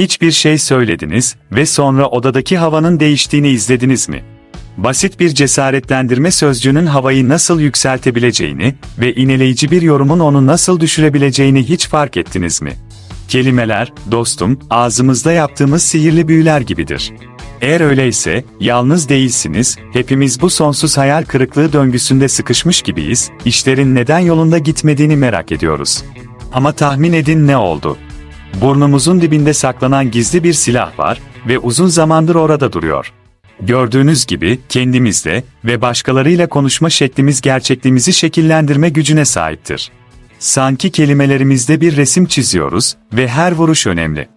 Hiçbir şey söylediniz ve sonra odadaki havanın değiştiğini izlediniz mi? Basit bir cesaretlendirme sözcüğünün havayı nasıl yükseltebileceğini ve ineleyici bir yorumun onu nasıl düşürebileceğini hiç fark ettiniz mi? Kelimeler, dostum, ağzımızda yaptığımız sihirli büyüler gibidir. Eğer öyleyse, yalnız değilsiniz, hepimiz bu sonsuz hayal kırıklığı döngüsünde sıkışmış gibiyiz, işlerin neden yolunda gitmediğini merak ediyoruz. Ama tahmin edin ne oldu? Burnumuzun dibinde saklanan gizli bir silah var ve uzun zamandır orada duruyor. Gördüğünüz gibi kendimizle ve başkalarıyla konuşma şeklimiz gerçekliğimizi şekillendirme gücüne sahiptir. Sanki kelimelerimizde bir resim çiziyoruz ve her vuruş önemli.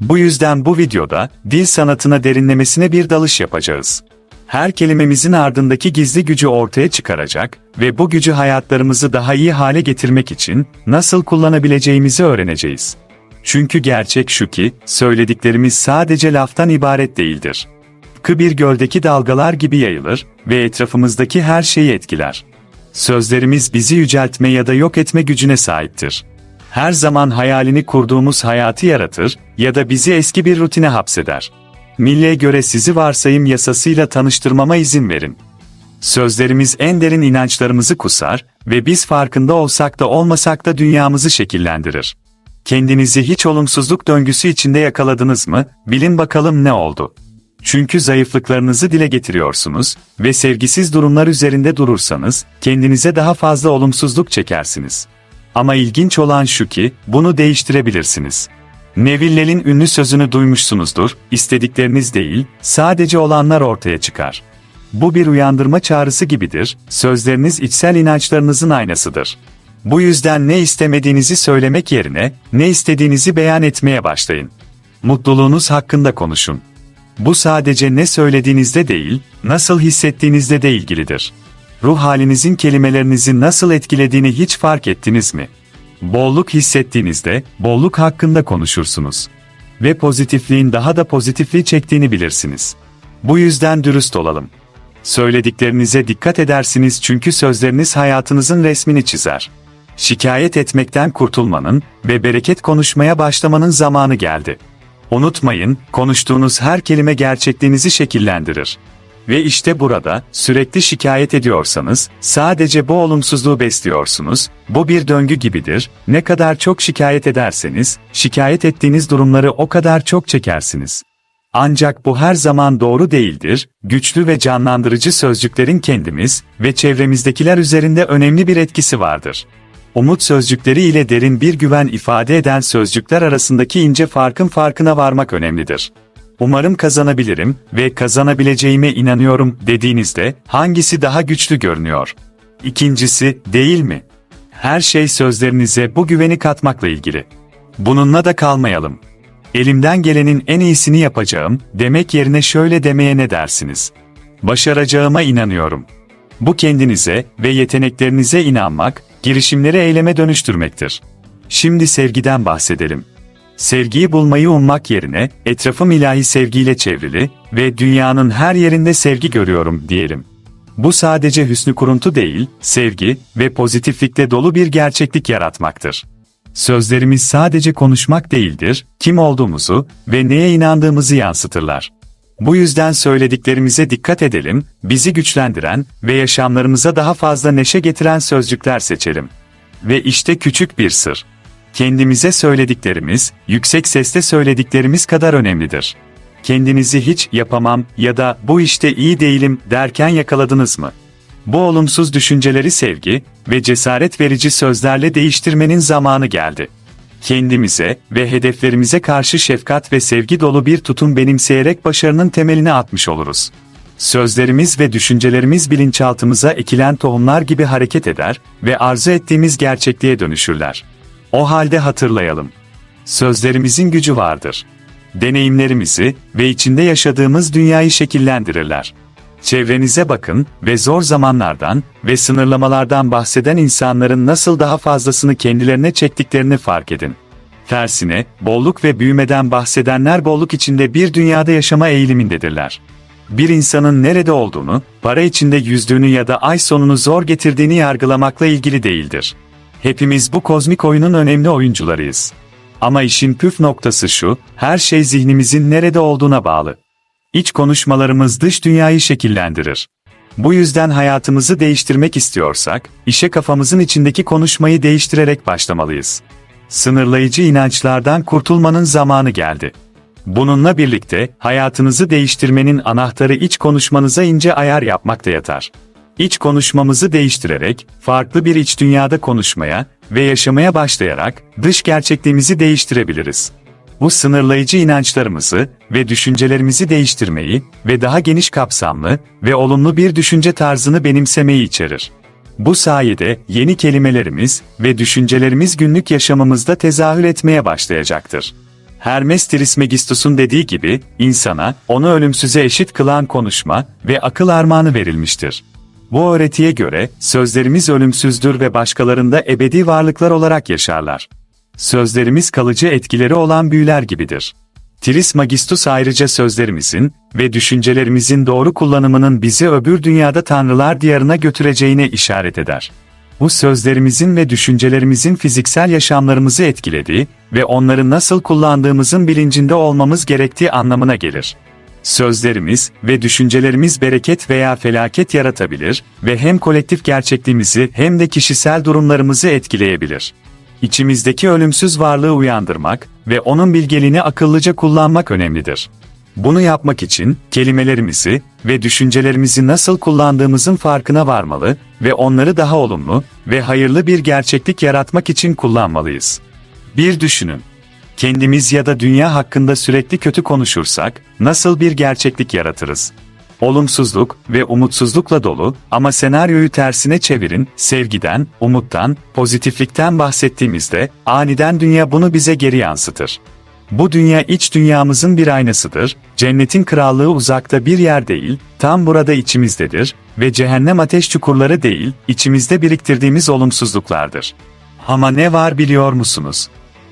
Bu yüzden bu videoda dil sanatına derinlemesine bir dalış yapacağız. Her kelimemizin ardındaki gizli gücü ortaya çıkaracak ve bu gücü hayatlarımızı daha iyi hale getirmek için nasıl kullanabileceğimizi öğreneceğiz. Çünkü gerçek şu ki, söylediklerimiz sadece laftan ibaret değildir. Tıpkı bir göldeki dalgalar gibi yayılır ve etrafımızdaki her şeyi etkiler. Sözlerimiz bizi yüceltme ya da yok etme gücüne sahiptir. Her zaman hayalini kurduğumuz hayatı yaratır ya da bizi eski bir rutine hapseder. Milliye göre sizi varsayım yasasıyla tanıştırmama izin verin. Sözlerimiz en derin inançlarımızı kusar ve biz farkında olsak da olmasak da dünyamızı şekillendirir. Kendinizi hiç olumsuzluk döngüsü içinde yakaladınız mı? Bilin bakalım ne oldu. Çünkü zayıflıklarınızı dile getiriyorsunuz ve sevgisiz durumlar üzerinde durursanız kendinize daha fazla olumsuzluk çekersiniz. Ama ilginç olan şu ki bunu değiştirebilirsiniz. Neville'in ünlü sözünü duymuşsunuzdur, istedikleriniz değil, sadece olanlar ortaya çıkar. Bu bir uyandırma çağrısı gibidir, sözleriniz içsel inançlarınızın aynasıdır. Bu yüzden ne istemediğinizi söylemek yerine, ne istediğinizi beyan etmeye başlayın. Mutluluğunuz hakkında konuşun. Bu sadece ne söylediğinizde değil, nasıl hissettiğinizde de ilgilidir. Ruh halinizin kelimelerinizi nasıl etkilediğini hiç fark ettiniz mi? Bolluk hissettiğinizde, bolluk hakkında konuşursunuz. Ve pozitifliğin daha da pozitifliği çektiğini bilirsiniz. Bu yüzden dürüst olalım. Söylediklerinize dikkat edersiniz çünkü sözleriniz hayatınızın resmini çizer. Şikayet etmekten kurtulmanın ve bereket konuşmaya başlamanın zamanı geldi. Unutmayın, konuştuğunuz her kelime gerçekliğinizi şekillendirir. Ve işte burada, sürekli şikayet ediyorsanız, sadece bu olumsuzluğu besliyorsunuz, bu bir döngü gibidir, ne kadar çok şikayet ederseniz, şikayet ettiğiniz durumları o kadar çok çekersiniz. Ancak bu her zaman doğru değildir, güçlü ve canlandırıcı sözcüklerin kendimiz ve çevremizdekiler üzerinde önemli bir etkisi vardır. Umut sözcükleri ile derin bir güven ifade eden sözcükler arasındaki ince farkın farkına varmak önemlidir. Umarım kazanabilirim ve kazanabileceğime inanıyorum dediğinizde hangisi daha güçlü görünüyor? İkincisi, değil mi? Her şey sözlerinize bu güveni katmakla ilgili. Bununla da kalmayalım. Elimden gelenin en iyisini yapacağım demek yerine şöyle demeye ne dersiniz? Başaracağıma inanıyorum. Bu kendinize ve yeteneklerinize inanmak, girişimleri eyleme dönüştürmektir. Şimdi sevgiden bahsedelim. Sevgiyi bulmayı ummak yerine, etrafım ilahi sevgiyle çevrili ve dünyanın her yerinde sevgi görüyorum diyelim. Bu sadece hüsnü kuruntu değil, sevgi ve pozitiflikle dolu bir gerçeklik yaratmaktır. Sözlerimiz sadece konuşmak değildir, kim olduğumuzu ve neye inandığımızı yansıtırlar. Bu yüzden söylediklerimize dikkat edelim, bizi güçlendiren ve yaşamlarımıza daha fazla neşe getiren sözcükler seçelim. Ve işte küçük bir sır. Kendimize söylediklerimiz, yüksek sesle söylediklerimiz kadar önemlidir. Kendinizi hiç yapamam ya da bu işte iyi değilim derken yakaladınız mı? Bu olumsuz düşünceleri sevgi ve cesaret verici sözlerle değiştirmenin zamanı geldi. Kendimize ve hedeflerimize karşı şefkat ve sevgi dolu bir tutum benimseyerek başarının temelini atmış oluruz. Sözlerimiz ve düşüncelerimiz bilinçaltımıza ekilen tohumlar gibi hareket eder ve arzu ettiğimiz gerçekliğe dönüşürler. O halde hatırlayalım. Sözlerimizin gücü vardır. Deneyimlerimizi ve içinde yaşadığımız dünyayı şekillendirirler. Çevrenize bakın ve zor zamanlardan ve sınırlamalardan bahseden insanların nasıl daha fazlasını kendilerine çektiklerini fark edin. Tersine, bolluk ve büyümeden bahsedenler bolluk içinde bir dünyada yaşama eğilimindedirler. Bir insanın nerede olduğunu, para içinde yüzdüğünü ya da ay sonunu zor getirdiğini yargılamakla ilgili değildir. Hepimiz bu kozmik oyunun önemli oyuncularıyız. Ama işin püf noktası şu, her şey zihnimizin nerede olduğuna bağlı. İç konuşmalarımız dış dünyayı şekillendirir. Bu yüzden hayatımızı değiştirmek istiyorsak, işe kafamızın içindeki konuşmayı değiştirerek başlamalıyız. Sınırlayıcı inançlardan kurtulmanın zamanı geldi. Bununla birlikte hayatınızı değiştirmenin anahtarı iç konuşmanıza ince ayar yapmakta yatar. İç konuşmamızı değiştirerek, farklı bir iç dünyada konuşmaya ve yaşamaya başlayarak dış gerçekliğimizi değiştirebiliriz. Bu sınırlayıcı inançlarımızı ve düşüncelerimizi değiştirmeyi ve daha geniş kapsamlı ve olumlu bir düşünce tarzını benimsemeyi içerir. Bu sayede yeni kelimelerimiz ve düşüncelerimiz günlük yaşamımızda tezahür etmeye başlayacaktır. Hermes Trismegistus'un dediği gibi, insana, onu ölümsüze eşit kılan konuşma ve akıl armağanı verilmiştir. Bu öğretiye göre, sözlerimiz ölümsüzdür ve başkalarında ebedi varlıklar olarak yaşarlar. Sözlerimiz kalıcı etkileri olan büyüler gibidir. Trismegistus ayrıca sözlerimizin ve düşüncelerimizin doğru kullanımının bizi öbür dünyada tanrılar diyarına götüreceğine işaret eder. Bu sözlerimizin ve düşüncelerimizin fiziksel yaşamlarımızı etkilediği ve onları nasıl kullandığımızın bilincinde olmamız gerektiği anlamına gelir. Sözlerimiz ve düşüncelerimiz bereket veya felaket yaratabilir ve hem kolektif gerçekliğimizi hem de kişisel durumlarımızı etkileyebilir. İçimizdeki ölümsüz varlığı uyandırmak ve onun bilgeliğini akıllıca kullanmak önemlidir. Bunu yapmak için kelimelerimizi ve düşüncelerimizi nasıl kullandığımızın farkına varmalı ve onları daha olumlu ve hayırlı bir gerçeklik yaratmak için kullanmalıyız. Bir düşünün. Kendimiz ya da dünya hakkında sürekli kötü konuşursak nasıl bir gerçeklik yaratırız? Olumsuzluk ve umutsuzlukla dolu ama senaryoyu tersine çevirin, sevgiden, umuttan, pozitiflikten bahsettiğimizde aniden dünya bunu bize geri yansıtır. Bu dünya iç dünyamızın bir aynasıdır, cennetin krallığı uzakta bir yer değil, tam burada içimizdedir ve cehennem ateş çukurları değil, içimizde biriktirdiğimiz olumsuzluklardır. Ama ne var biliyor musunuz?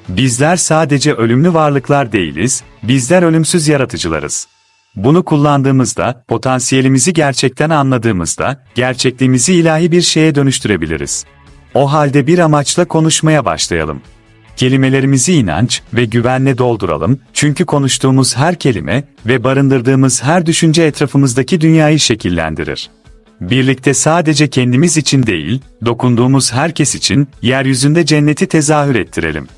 Bizler sadece ölümlü varlıklar değiliz, bizler ölümsüz yaratıcılarız. Bunu kullandığımızda, potansiyelimizi gerçekten anladığımızda, gerçekliğimizi ilahi bir şeye dönüştürebiliriz. O halde bir amaçla konuşmaya başlayalım. Kelimelerimizi inanç ve güvenle dolduralım çünkü konuştuğumuz her kelime ve barındırdığımız her düşünce etrafımızdaki dünyayı şekillendirir. Birlikte sadece kendimiz için değil, dokunduğumuz herkes için yeryüzünde cenneti tezahür ettirelim.